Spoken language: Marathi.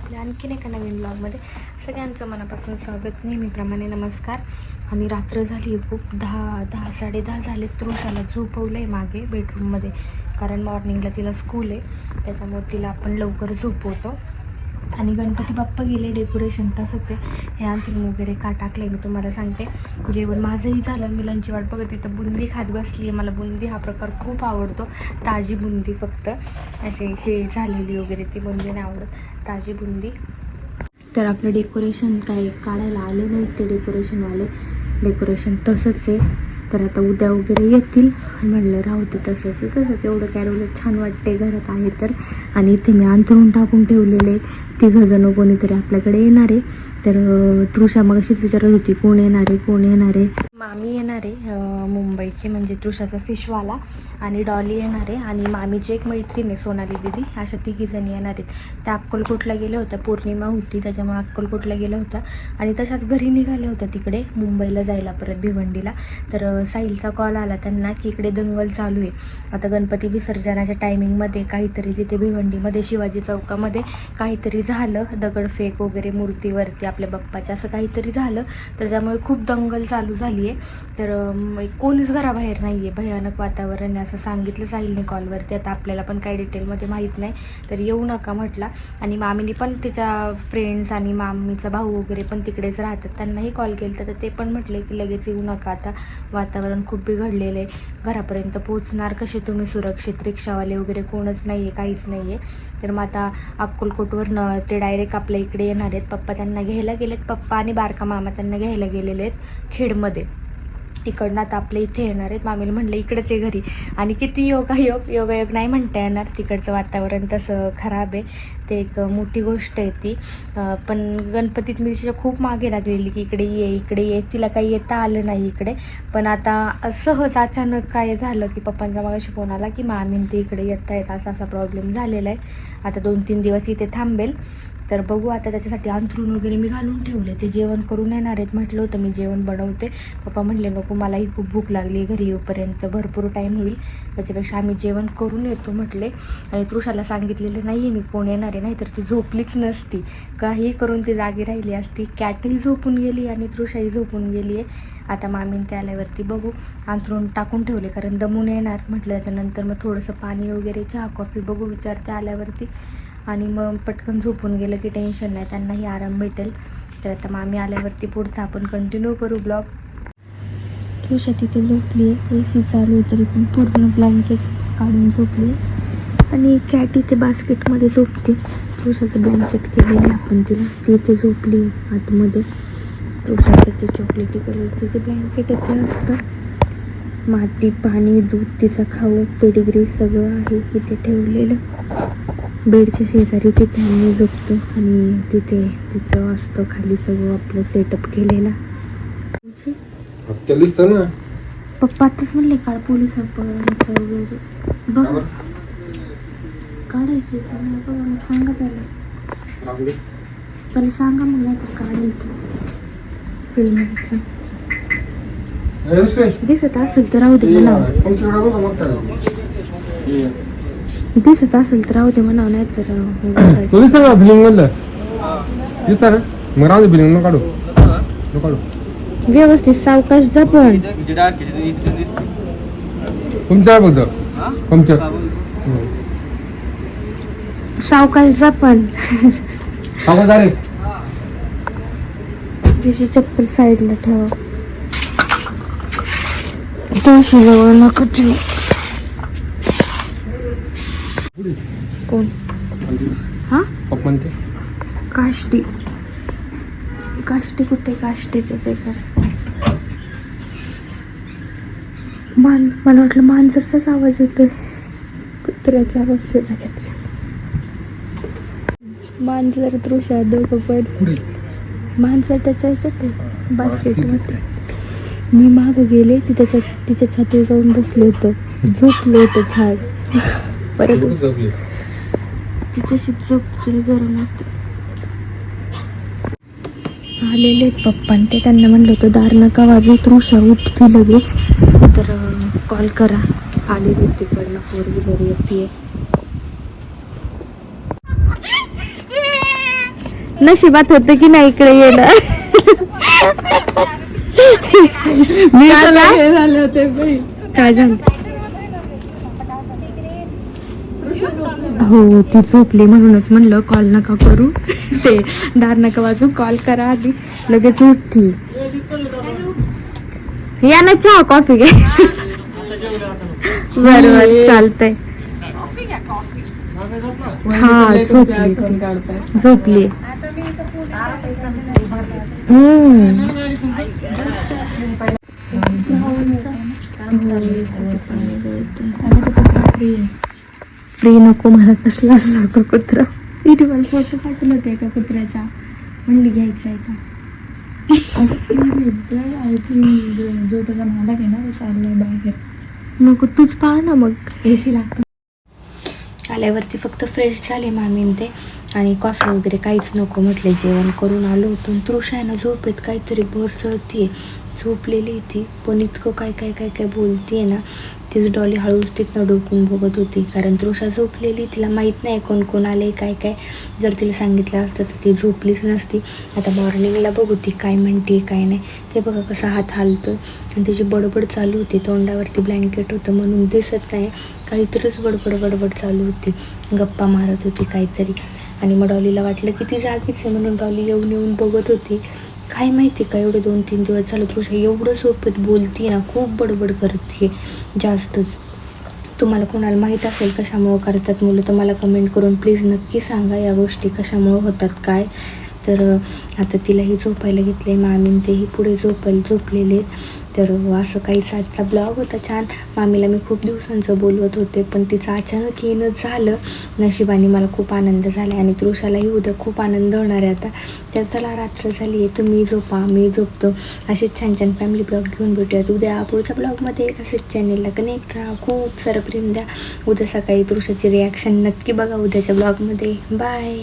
आपल्या आणखीन एका नवीन ब्लॉगमध्ये सगळ्यांचं मनापासून स्वागत. नेहमीप्रमाणे नमस्कार. आणि रात्र झाली खूप दहा दहा साडेदहा झाले. तृषाला झोपवलं आहे मागे बेडरूममध्ये कारण मॉर्निंगला तिला स्कूल आहे. त्याच्यामुळे तिला आपण लवकर झोपवतो. आणि गणपती बाप्पा गेले डेकोरेशन तसंच आहे. हे अंथरून वगैरे का टाकलं मी तुम्हाला सांगते. जेवण माझंही झालं मी लंची वाट बघत तिथं बुंदी खात बसली आहे. मला बुंदी हा प्रकार खूप आवडतो. ताजी बुंदी फक्त. अशी शे झालेली वगैरे ती बुंदी नाही आवडत. ताजी बुंदी. तर आपलं डेकोरेशन काही काढायला आले नाही ते डेकोरेशनवाले डेकोरेशन तसंच आहे. तर आता उद्या वगैरे येतील. म्हणलं राहू ते तसंच तसंच एवढं काय छान वाटते घरात आहे तर. आणि इथे मी अंथरून टाकून ठेवलेले तिघं जण कोणीतरी आपल्याकडे येणार आहे. तर तृषा मग अशीच विचारत होती कोण येणार आहे कोण येणार आहे? मामी येणार आहे मुंबईची म्हणजे तृषाचा फिशवाला. आणि डॉली येणार आहे आणि मामीची एक मैत्रीण आहे सोनाली दिदी. अशा तिघीजणी येणार आहेत. त्या अक्कलकोटला गेल्या होत्या पौर्णिमा होती त्याच्यामुळे अक्कलकोटला गेल्या होत्या. आणि तशाच घरी निघाल्या होत्या तिकडे मुंबईला जायला परत भिवंडीला. तर साहिलचा कॉल आला त्यांना की इकडे दंगल चालू आहे. आता गणपती विसर्जनाच्या टायमिंगमध्ये काहीतरी तिथे भिवंडीमध्ये शिवाजी चौकामध्ये काहीतरी झालं दगडफेक वगैरे मूर्तीवरती आपल्या बाप्पाच्या असं काहीतरी झालं. तर त्यामुळे खूप दंगल चालू झाली आहे. तर कोणीच घराबाहेर नाही आहे भयानक वातावरण आहे असं सांगितलं साहिलने कॉलवरती आता आपल्याला पण काही डिटेलमध्ये माहीत नाही. तर येऊ नका म्हटला. आणि मामीने पण तिच्या फ्रेंड्स आणि मामीचा भाऊ वगैरे पण तिकडेच राहतात. त्यांनाही कॉल केला तर ते पण म्हटले की लगेच येऊ नका. आता वातावरण खूप बिघडलेलं आहे. घरापर्यंत पोहोचणार कसे तुम्ही? सुरक्षित रिक्षावाले वगैरे कोणच नाही आहे काहीच नाही आहे तर मग आता अक्कलकोटवरनं ते डायरेक्ट आपल्या इकडे येणार आहेत. पप्पा त्यांना घ्यायला गेलेत. पप्पा आणि बारका मामा त्यांना घ्यायला गेलेले आहेत खेडमध्ये. तिकडनं आता आपल्या इथे येणार आहेत. मामीला म्हणलं इकडंच आहे घरी. आणि किती योगायोग योगायोग नाही म्हणता येणार. तिकडचं वातावरण तसं खराब आहे. ते एक मोठी गोष्ट आहे ती. पण गणपतीत मी तिच्या खूप मागे लागलेली की इकडे ये इकडे ये. तिला काही येता आलं नाही इकडे. पण आता सहज अचानक काय झालं की पप्पांचा मागाशी फोन आला की मामीन ते इकडे येत आहेत असा असा प्रॉब्लेम झालेला आहे. आता दोन तीन दिवस इथे थांबेल. तर बघू आता त्याच्यासाठी अंथरूण वगैरे मी घालून ठेवले. ते जेवण करून येणार आहेत. म्हटलं होतं मी जेवण बनवते. पप्पा म्हणले नको मलाही खूप भूक लागली. घरी येऊपर्यंत भरपूर टाईम होईल. त्याच्यापेक्षा आम्ही जेवण करून येतो म्हटले. आणि तृषाला सांगितलेलं नाही आहे मी कोण येणार आहे. नाही तर ती झोपलीच नसती. काही करून ती जागी राहिली असती. कॅटही झोपून गेली आणि तृषाही झोपून गेली आहे. आता मामीन ते आल्यावरती बघू. अंथरूण टाकून ठेवले कारण दमून येणार. म्हटलं त्याच्यानंतर मग थोडंसं पाणी वगैरे चहा कॉफी बघू विचारते आल्यावरती. आणि मग पटकन झोपून गेलं की टेन्शन नाही त्यांनाही आराम भेटेल. तर आता मामी आल्यावरती पुढचं आपण कंटिन्यू करू ब्लॉग तुषा तिथे झोपली आहे ए सी चालू आहे तरी पण पूर्ण ब्लँकेट काढून झोपली आणि कॅट इथे बास्केटमध्ये झोपते. तुषाचं ब्लँकेट केलेलं आहे आपण तिला. ती इथे झोपली आतमध्ये. तुषाचं ते चॉकलेटी कलरचं जे ब्लँकेट आहे ते असतं. माती पाणी दूध तिचा खाऊ पेडिग्री सगळं आहे इथे ठेवलेलं. बेडच्या शेजारी तिथे आम्ही झोपतो आणि तिथे तिचं असतं खाली सगळं आपलं सेटअप केलेला. पप्पा आताच म्हणले काळ पोलिसांपर्यंत वगैरे बघ? काढायचे बघा मग सांगा त्याला. त्याला सांगा मग नाही तर काढेल तो फिल्म दिसत असेल तर राहू दे ये, दिसत असेल तर राहू दे म्हणावं नाही तर तो दिसतं का बिलिंग मधलं दिसतं ना मग राहू दे बिलिंग नको काढू नको काढू व्यवस्थित सावकाश जा पण तुमच्या बघ तुमच्या सावकाश जा पण सांगा जा रे त्याची चप्पल साईडला ठेवा तुळशीजवळ नको ठेव कोण? हा? ते काष्टी. काष्टी कुठे? काष्टीचं ते कर मान मला वाटलं मांजरचाच आवाज येतोय. कुत्र्याचा आवाज येतो मांजर तृषा दोघं पण. माणसं त्याच्या ह्याच्यात बास्केटमध्ये. मी मागं गेले ती त्याच्या तिच्या छातीवर जाऊन बसले होतं. झोपलो होतं छान परत ती तशी झोप तिला गरम होतं. आलेले आहेत पप्पा ते त्यांना म्हणलं होतं दार नका वाजू तृषा उठती लगेच. तर कॉल करा. आलेली तिकडनं पोरगी बरी येते नशिबात होतं की नाही इकडे येणं? का गं? झाले काय झालं? हो ती झोपली म्हणूनच म्हणलं कॉल नका करू. ते दार नका वाजू कॉल करा आधी. लगेच उठती. या ना चहा कॉफी घे. बरं बरं चालतंय. हा झोपली. झोपली. हम्म. फ्री नको मला कसला नको कुत्रा. इथे मला फोटो पाठवलं होते एका कुत्र्याचा. म्हणली घ्यायचा आहे का? आय थिंक जो त्याचा मालक आहे ना तो चाललाय बाहेर. नको तूच पाहा ना मग. एसी लागतो. आल्यावरती फक्त फ्रेश झाले मामीन ते. आणि कॉफी वगैरे काहीच नको म्हटले. जेवण करून आलो होतो. आणि तृषा आहे ना झोपेत काहीतरी भर चढतीये झोपलेली ती. पण इतकं काय काय काय काय बोलतीये ना तीच डॉली हळूच तिथनं डोकून बघत होती. कारण तृषा झोपलेली तिला माहीत नाही कोण कोण आले काय काय. जर तिला सांगितलं असतं तर ती झोपलीच नसती. आता मॉर्निंगला बघू ती काय म्हणते काय नाही. ते बघा कसा हात हालतो आणि त्याची बडबड चालू होती. तोंडावरती ब्लँकेट होतं म्हणून दिसत नाही. काहीतरीच बडबड बडबड चालू होती. गप्पा मारत होती काहीतरी. आणि मग डॉलीला वाटलं की ती जागीच आहे म्हणून डॉली येऊन येऊन बघत होती. काय माहिती का एवढे दोन तीन दिवस झालं तुझ्या एवढं सोबत बोलती ना खूप बडबड करते जास्तच तुम्हाला कोणाला माहीत असेल कशामुळं करतात मुलं तर मला कमेंट करून प्लीज नक्की सांगा या गोष्टी कशामुळं होतात काय तर आता तिलाही झोपायला घेतले मामीन तेही पुढे झोपायला झोपलेले आहेत. तर असं काहीच आजचा ब्लॉग होता छान. मामीला मी खूप दिवसांचं बोलवत होते पण तिचं अचानक येणं झालं. नशिबाने मला खूप आनंद झाला आणि तृषालाही उद्या खूप आनंद होणार आहे आता. तर चला रात्र झाली आहे तुम्ही झोपा मी झोपतो. असेच छान छान फॅमिली ब्लॉग घेऊन भेटूयात. उद्या पुढच्या ब्लॉगमध्ये असेच चॅनेलला कनेक्ट राहा खूप सारं प्रेम द्या. उद्या सकाळी तृषाची रिॲक्शन नक्की बघा उद्याच्या ब्लॉगमध्ये बाय